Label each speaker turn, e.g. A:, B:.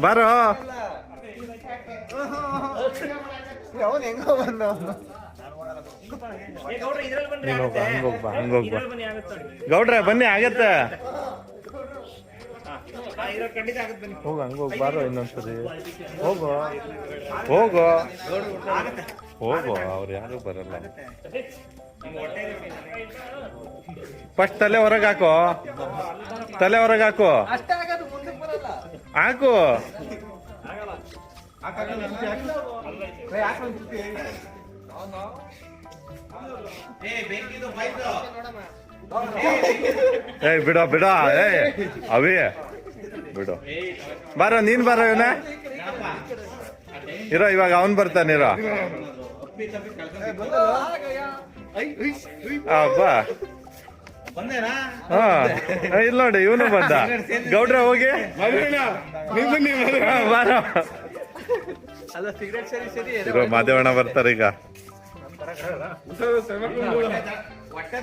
A: ಬಾರೋ.
B: ಅವನು ಹೆಂಗ ಬಂದ.
A: ಹಂಗೋಗ್ಬಾ ಹಂಗೋಗ್ಬಾ ಗೌಡ್ರೆ ಬನ್ನಿ ಆಗತ್ತೆ. ಹೋಗು ಹಂಗೋಗ್ ಬಾರೋ ಇನ್ನೊಂದ್ಸರಿ. ಹೋಗು ಹೋಗೋ. ಹೋಗೋ ಅವ್ರು ಯಾರು ಬರಲ್ಲ. ಫಸ್ಟ್ ತಲೆ ಹೊರಗೆ ಹಾಕೋ. ತಲೆ ಹೊರಗೆ ಹಾಕೋ. ಹಾಕು. ಏಯ್ ಬಿಡೋ ಬಿಡೋ. ಏಯ್ ಅವಿ ಬಿಡು. ಬಾರ, ನೀನ್ ಬಾರ ಇವನ. ಇರೋ, ಇವಾಗ ಅವನ್ ಬರ್ತಾನಿರೋ ಬಾ. ಹಾ ಇಲ್ಲ ನೋಡಿ ಇವನು ಬಂದ. ಗೌಡ್ರ ಹೋಗಿ. ಇರೋ ಮಾದೇವಣ್ಣ ಬರ್ತಾರೆ ಈಗ.
B: ಹೊಟ್ಟೆ